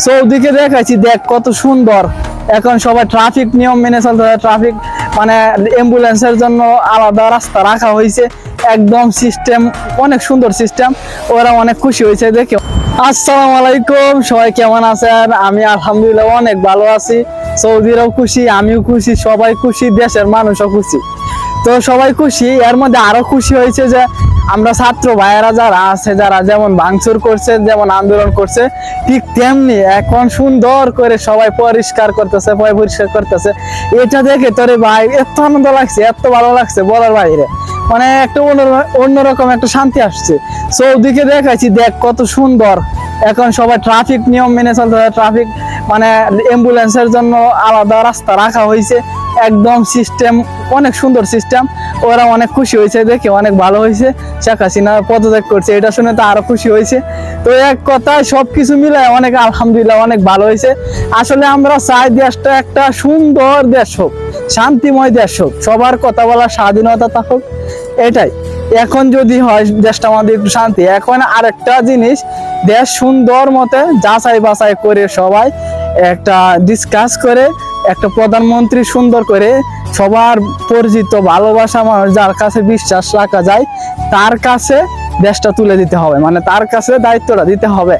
চৌদিকে দেখাইছি, দেখ কত সুন্দর। এখন সবাই ট্রাফিক নিয়ম মেনে চলতে হয়। ট্রাফিক মানে অ্যাম্বুলেন্সের জন্য আলাদা রাস্তা রাখা হয়েছে। একদম সিস্টেম অনেক সুন্দর সিস্টেম ওরা অনেক খুশি হয়েছে, দেখে। আসসালামু আলাইকুম, সবাই কেমন আছেন? আমি আলহামদুলিল্লাহ অনেক ভালো আছি। সৌদিরাও খুশি, আমিও খুশি, সবাই খুশি, দেশের মানুষও খুশি। তো সবাই খুশি, এর মধ্যে আরও খুশি হয়েছে যে আমরা ছাত্র ভাইয়েরা যারা আছে, যারা যেমন ভাঙচুর করছে, যেমন আন্দোলন করছে, ঠিক তেমনি এখন সুন্দর করে সবাই পরিষ্কার করতেছে পয় পরিষ্কার করতেছে। এটা দেখে তোরে ভাই, এত আনন্দ লাগছে, এত ভালো লাগছে বলার বাইরে। মানে একটা অন্য- অন্যরকম একটা শান্তি আসছে। চৌদিকে দেখাইছি, দেখ কত সুন্দর। এখন সবাই ট্রাফিক নিয়ম মেনে চলতে হয় ট্রাফিক মানে অ্যাম্বুলেন্সের জন্য আলাদা রাস্তা রাখা হয়েছে একদম সিস্টেম অনেক সুন্দর সিস্টেম ওরা অনেক খুশি হয়েছে দেখে, অনেক ভালো হয়েছে। শেখ হাসিনা পদত্যাগ করছে, এটা শুনে তো আরও খুশি হয়েছে। তো এক কথায় সব কিছু মিলে অনেক আলহামদুলিল্লাহ, অনেক ভালো হয়েছে। আসলে আমরা চাই দেশটা একটা সুন্দর দেশ হোক, শান্তিময় দেশ হোক, সবার কথা বলার স্বাধীনতা থাকুক এটাই। এখন যদি হয় দেশটা আমাদের একটু শান্তি। এখন আরেকটা জিনিস, দেশ সুন্দর মতে যাচাই বাছাই করে সবাই একটা ডিসকাস করে একটা প্রধানমন্ত্রী সুন্দর করে সবার পরিচিত, ভালোবাসা মানুষ যার কাছে বিশ্বাস রাখা যায়, তার কাছে দেশটা তুলে দিতে হবে। মানে তার কাছে দায়িত্বটা দিতে হবে।